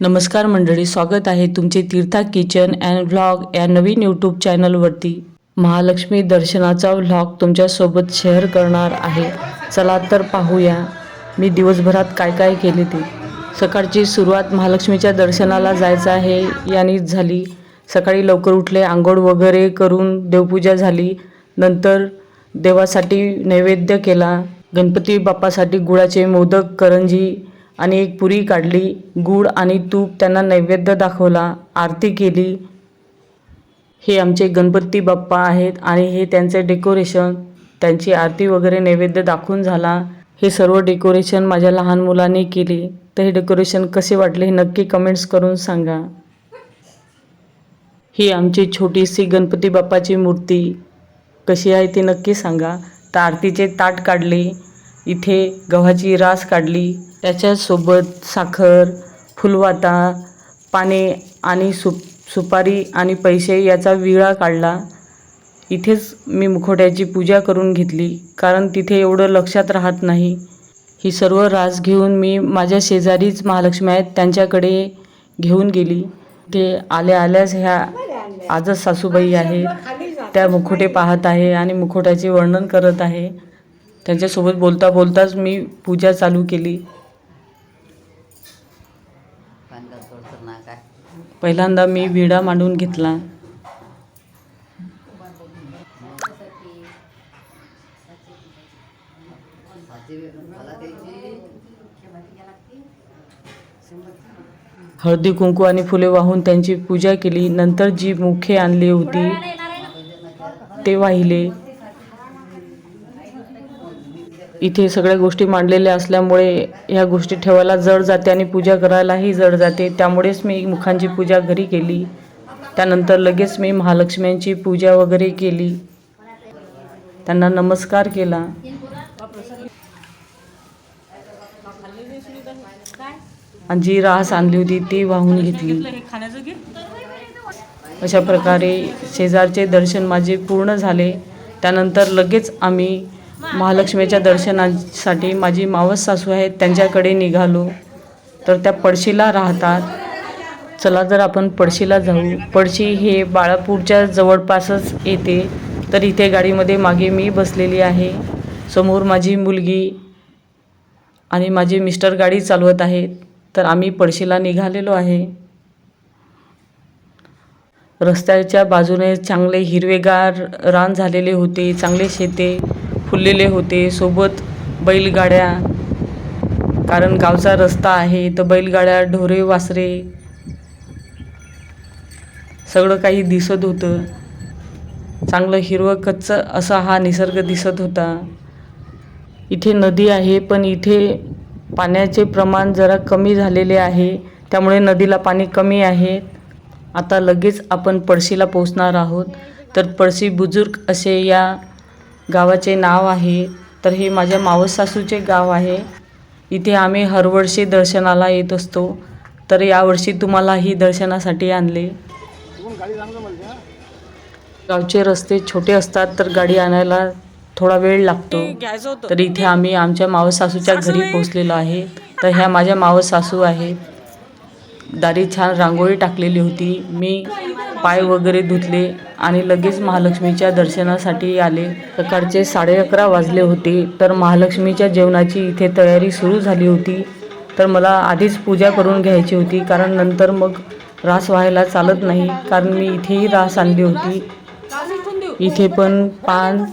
नमस्कार मंडळी स्वागत आहे तुमचे तीर्था किचन अँड व्लॉग या नवीन यूट्यूब चॅनलवरती. महालक्ष्मी दर्शनाचा व्लॉग तुमच्यासोबत शेअर करणार आहे. चला तर पाहूया मी दिवसभरात काय काय केले ते. सकाळची सुरुवात महालक्ष्मीच्या दर्शनाला जायचं आहे यानेच झाली. सकाळी लवकर उठले आंघोळ वगैरे करून देवपूजा झाली. नंतर देवासाठी नैवेद्य केला. गणपती बाप्पासाठी गुळाचे मोदक करंजी आणि एक पुरी काढली गूळ आणि तूप त्यांना नैवेद्य दाखवला आरती केली. हे आमचे गणपती बाप्पा आहेत आणि हे त्यांचे डेकोरेशन त्यांची आरती वगैरे नैवेद्य दाखवून झाला. हे सर्व डेकोरेशन माझ्या लहान मुलाने केले. तर हे डेकोरेशन कसे वाटले हे नक्की कमेंट्स करून सांगा. ही आमची छोटीशी गणपती बाप्पाची मूर्ती. कशी आहे ती नक्की सांगा. तर आरतीचे ताट काढले. इथे गव्हाची रास काढली. त्याच्यासोबत साखर फुलवाता पाने आणि सुप सुपारी आणि पैसे याचा विळा काढला. इथेच मी मुखोट्याची पूजा करून घेतली कारण तिथे एवढं लक्षात राहत नाही. ही सर्व रास घेऊन मी माझ्या शेजारीच महालक्ष्मी आहेत त्यांच्याकडे घेऊन गेली. ते आल्या आल्याच ह्या आजच सासूबाई आहे. त्या मुखोटे पाहत आहे आणि मुखोट्याचे वर्णन करत आहे. त्यांच्यासोबत बोलता बोलताच मी पूजा चालू केली. पहिल्यांदा मी विडा मांडून घेतला. हळदी कुंकू आणि फुले वाहून त्यांची पूजा केली. नंतर जी मुखे आणली होती ते वाहिले. इथे सगळ्या गोष्टी मांडलेल्या असल्यामुळे ह्या गोष्टी ठेवायला जड जाते आणि पूजा करायलाही जड जाते. त्यामुळेच मी मुखांची पूजा घरी केली. त्यानंतर लगेच मी महालक्ष्म्यांची पूजा वगैरे केली. त्यांना नमस्कार केला. आणि जी रास आणली होती ती वाहून घेतली. अशा प्रकारे शेजारचे दर्शन माझे पूर्ण झाले. त्यानंतर लगेच आम्ही महालक्ष्मीच्या दर्शनासाठी माझी मावस सासू आहेत त्यांच्याकडे निघालो. तर त्या पडशीला राहतात. चला जर आपण पडशीला जाऊ. पडशी हे बाळापूरच्या जवळपासच येते. तर इथे गाडीमध्ये मागे मी बसलेली आहे. समोर माझी मुलगी आणि माझे मिस्टर गाडी चालवत आहेत. तर आम्ही पडशीला निघालेलो आहे. रस्त्याच्या बाजूने चांगले हिरवेगार रान झालेले होते चांगले शेते. फुललेले होते. सोबत बैलगाड्या कारण गावचा रस्ता आहे तर बैलगाड्या ढोरे वासरे सगळं काही दिसत होतं. चांगलं हिरवं कच्च असा हा निसर्ग दिसत होता. इथे नदी आहे पण इथे पाण्याचे प्रमाण जरा कमी झालेले आहे. त्यामुळे नदीला पाणी कमी आहे. आता लगेच आपण पळशीला पोचणार आहोत. तर पळशी बुजुर्ग असे या गावाचे नाव आहे तर हे माझ्या मावस सासूचे गाव आहे. इथे आम्ही हरवर्षी दर्शनाला येत असतो तर यावर्षी तुम्हालाही दर्शनासाठी आणले. गावचे रस्ते छोटे असतात तर गाडी आणायला थोडा वेळ लागतो. तर इथे आम्ही आमच्या मावस सासूच्या घरी पोहोचलेलो आहे. तर ह्या माझ्या मावस सासू आहेत दारी छान रांगोळी टाकलेली होती. मी पाय वगैरे धुतले आणि लगेच महालक्ष्मीच्या दर्शनासाठी आले. सकाळचे साडे अकरा वाजले होते तर महालक्ष्मीच्या जेवणाची इथे तयारी सुरू झाली होती. तर मला आधीच पूजा करून घ्यायची होती कारण नंतर मग रास व्हायला चालत नाही कारण मी इथेही रास आणली होती. इथे पण पान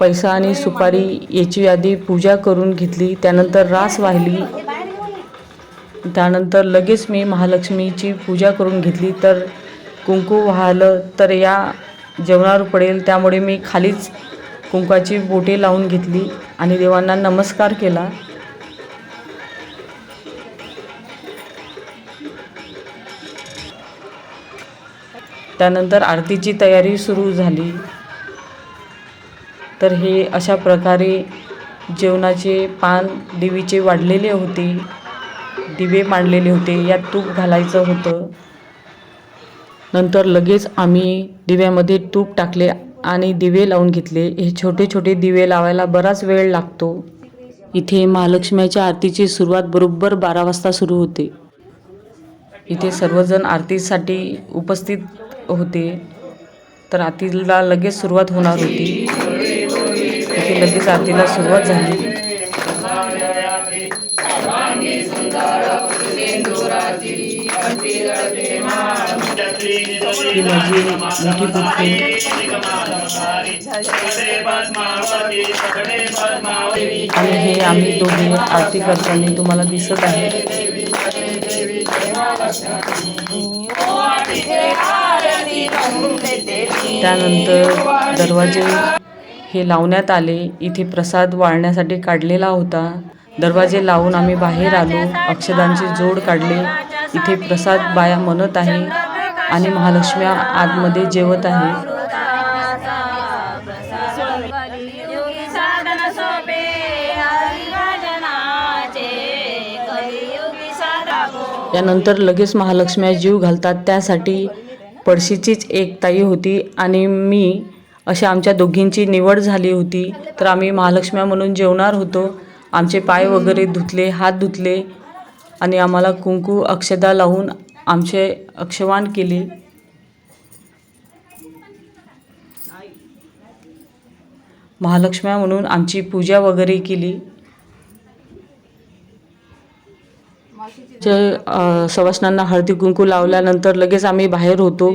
पैसा आणि सुपारी याची आधी पूजा करून घेतली त्यानंतर रास वाहिली. त्यानंतर लगेच मी महालक्ष्मीची पूजा करून घेतली तर कुंकू वाहलं तर या जेवणावर पडेल. त्यामुळे मी खालीच कुंकाची बोटे लावून घेतली आणि देवांना नमस्कार केला. त्यानंतर आरतीची तयारी सुरू झाली. तर हे अशा प्रकारे जेवणाचे पान देवीचे वाढलेले होते दिवे मांडलेले होते यात तूप घालायचं होतं. नंतर लगेच आम्ही दिव्यामध्ये तूप टाकले आणि दिवे लावून घेतले. हे छोटे छोटे दिवे लावायला बराच वेळ लागतो. इथे महालक्ष्मीच्या आरतीची सुरुवात बरोबर बारा वाजता सुरू होते. इथे सर्वजण आरतीसाठी उपस्थित होते. तर आरतीला लगेच सुरुवात होणार होती. इथे लगेच आरतीला सुरुवात झाली. ही माझी मोठी पुतणी आणि हे आम्ही दोघे आरती करताना तुम्हाला दिसत आहे. त्यानंतर दरवाजे हे लावण्यात आले. इथे प्रसाद वाळण्यासाठी काढलेला होता. दरवाजे लावून आम्ही बाहेर आलो. अक्षदांचे जोड काढले. इथे प्रसाद बाया म्हणत आहे आणि महालक्ष्म्या आतमध्ये जेवत आहे. यानंतर लगेच महालक्ष्म्या जीव घालतात. त्यासाठी पडशीचीच एक ताई होती आणि मी अशा आमच्या दोघींची निवड झाली होती. तर आम्ही महालक्ष्म्या म्हणून जेवणार होतो. आमचे पाय वगैरे धुतले हात धुतले आणि आम्हाला कुंकू अक्षदा लावून आमचे अक्षवान केले. महालक्ष्म्या म्हणून आमची पूजा वगैरे केली. जे सवासणांना हळदी कुंकू लावल्यानंतर लगेच आम्ही बाहेर होतो.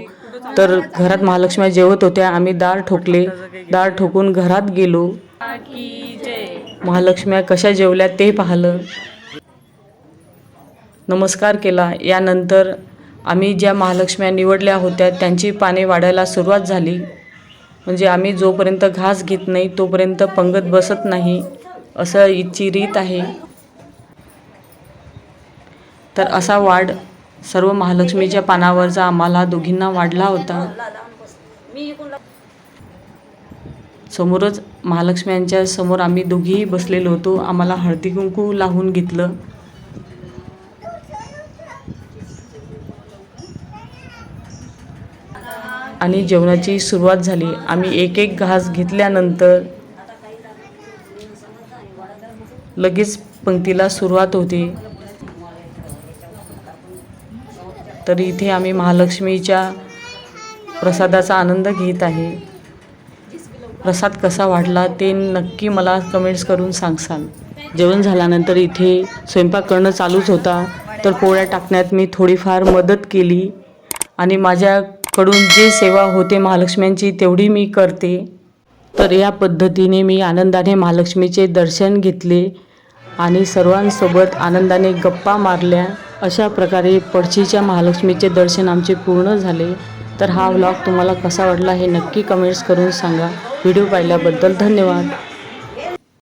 तर घरात महालक्ष्म्या जेवत होत्या. आम्ही दार ठोकले. दार ठोकून घरात गेलो. महालक्ष्म्या कशा जेवल्या ते पाहिलं. नमस्कार केला. यानंतर आम्ही ज्या महालक्ष्म्या निवडल्या होत्या त्यांची पाने वाढायला सुरुवात झाली. म्हणजे आम्ही जोपर्यंत घास घेत नाही तोपर्यंत पंगत बसत नाही असं इथची रीत आहे. तर असा वाढ सर्व महालक्ष्मीच्या पानावरचा आम्हाला दोघींना वाढला होता. समोरच महालक्ष्म्यांच्या समोर आम्ही दोघीही बसलेलो होतो. आम्हाला हळदी कुंकू लावून घेतलं. आणि जेवणाची सुरुवात झाली. आम्ही एक एक घास घेतल्यानंतर लगेच पंक्तीला सुरुवात होते. तर इथे आम्ही महालक्ष्मीच्या प्रसादाचा आनंद घेत आहे. प्रसाद कसा वाढला ते नक्की मला कमेंट्स करून सांगसाल. जेवण झाल्यानंतर इथे स्वयंपाक करणं चालूच होता. तर पोळ्या टाकण्यात मी थोडीफार मदत केली आणि माझ्या कडून जे सेवा होते महालक्ष्म्यांची तेवढी मी करते. तर या पद्धतीने मी आनंदाने महालक्ष्मीचे दर्शन घेतले आणि सर्वांसोबत आनंदाने गप्पा मारल्या. अशा प्रकारे पडशीच्या महालक्ष्मीचे दर्शन आमचे पूर्ण झाले. तर हा व्लॉग तुम्हाला कसा वाटला हे नक्की कमेंट्स करून सांगा. व्हिडिओ पाहिल्याबद्दल धन्यवाद.